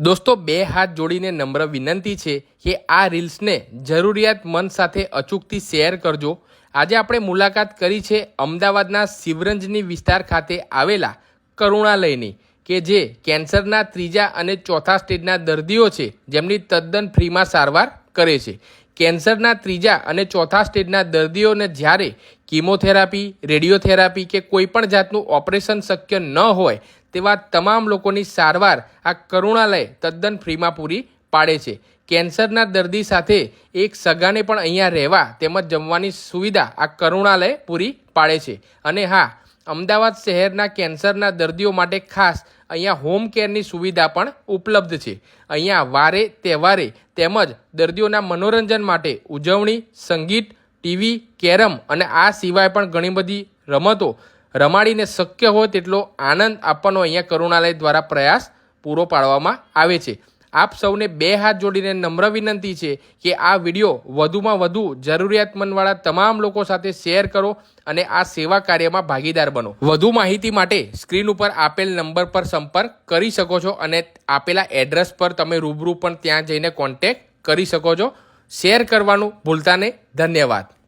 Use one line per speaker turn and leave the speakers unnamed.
દોસ્તો, બે હાથ જોડીને નમ્ર વિનંતી છે કે આ રીલ્સને જરૂરિયાતમંદ સાથે અચૂકથી શેર કરજો. આજે આપણે મુલાકાત કરી છે અમદાવાદના શિવરંજની વિસ્તાર ખાતે આવેલા કરુણાલયની, કે જે કેન્સરના ત્રીજા અને ચોથા સ્ટેજના દર્દીઓ છે, જેમની તદ્દન ફ્રીમાં સારવાર કરે છે. કેન્સરના ત્રીજા અને ચોથા સ્ટેજના દર્દીઓને જ્યારે કીમોથેરાપી, રેડિયોથેરાપી કે કોઈ પણ જાતનું ઓપરેશન શક્ય ન હોય, તેવા તમામ લોકોની સારવાર આ કરુણાલય તદ્દન ફ્રીમાં પૂરી પાડે છે. કેન્સરના દર્દી સાથે એક સગાને પણ અહીંયા રહેવા તેમજ જમવાની સુવિધા આ કરુણાલય પૂરી પાડે છે. અને હા અમદાવાદ શહેરના કેન્સરના દર્દીઓ માટે ખાસ અહીંયા હોમ કેરની સુવિધા પણ ઉપલબ્ધ છે. અહીંયા વારે, તહેવારે તેમજ દર્દીઓના મનોરંજન માટે ઉજવણી, સંગીત, ટીવી, કેરમ અને આ સિવાય પણ ઘણી બધી રમતો રમાડીને શક્ય હોય તેટલો આનંદ આપવાનો અહીંયા કરુણાલય દ્વારા પ્રયાસ પૂરો પાડવામાં આવે છે. આપ સૌને બે હાથ જોડીને નમ્ર વિનંતી છે કે આ વીડિયો વધુમાં વધુ જરૂરિયાતમંદવાળા તમામ લોકો સાથે શેર કરો અને આ સેવા કાર્યમાં ભાગીદાર બનો. વધુ માહિતી માટે સ્ક્રીન ઉપર આપેલ નંબર પર સંપર્ક કરી શકો છો અને આપેલા એડ્રેસ પર તમે રૂબરૂ પણ ત્યાં જઈને કોન્ટેક્ટ કરી શકો છો. શેર કરવાનું ભૂલતા નહીં. ધન્યવાદ.